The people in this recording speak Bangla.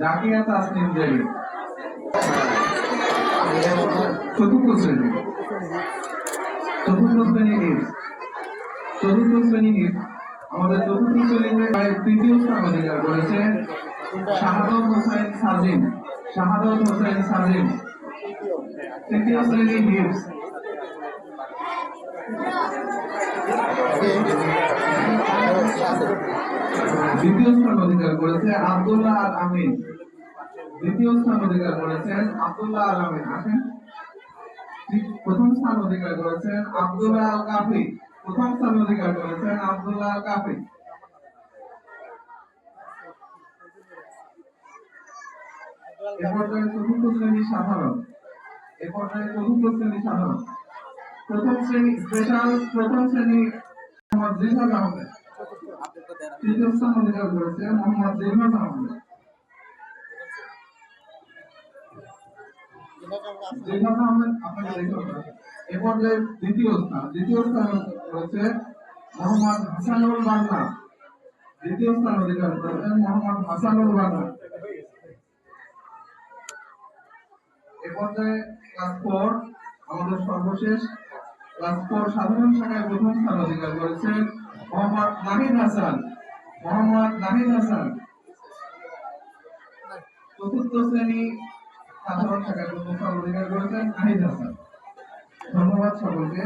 জাকিয়া তাসনিম জানি চতুর্থ শ্রেণি। চতুর্থ শ্রেণি নিট চতুর্থ শ্রেণি নিট আমাদের চতুর্থ শ্রেণীতে প্রায় তৃতীয় স্থান অধিকার করেছে শাহাদত হোসেন সাজিম। শাহাদত হোসেন সাজিম। তৃতীয় শ্রেণি নিট দ্বিতীয় স্থান অধিকার করেছে আব্দুল্লাহ আল আমিন। দ্বিতীয় স্থান অধিকার করেছেন আব্দুল্লাহ আল আমিন। আসেন। প্রথম স্থান অধিকার করেছেন আব্দুল্লাহ আল কাফি। প্রথম স্থান অধিকার করেছেন আব্দুল্লাহ আল কাফি। প্রথম শ্রেণি স্পেশাল প্রথম শ্রেণি মোহাম্মদ জিলহাদ আহমেদ তৃতীয় স্থান অধিকার করেছে মোহাম্মদ জিলহাদ আহমেদ জিলহাদ আহমেদ আপনাকে দেখতে হবে। এ দ্বিতীয় স্থান দ্বিতীয় স্থান রয়েছে মোহাম্মদ হাসানুল বান্না দ্বিতীয় স্থান অধিকার করেছেন মোহাম্মদ হাসানুল বান্না এ পর্যায়ে ক্লাস আমাদের সর্বশেষ, ক্লাস সাধারণ শাখায় প্রথম স্থান অধিকার করেছেন মোহাম্মদ নাহিদ হাসান, মোহাম্মদ নাহিদ হাসান। চতুর্থ শ্রেণি সাধারণ থাকার জন্য অধিকার করেছেন নাহিদ হাসান। ধন্যবাদ সকলকে।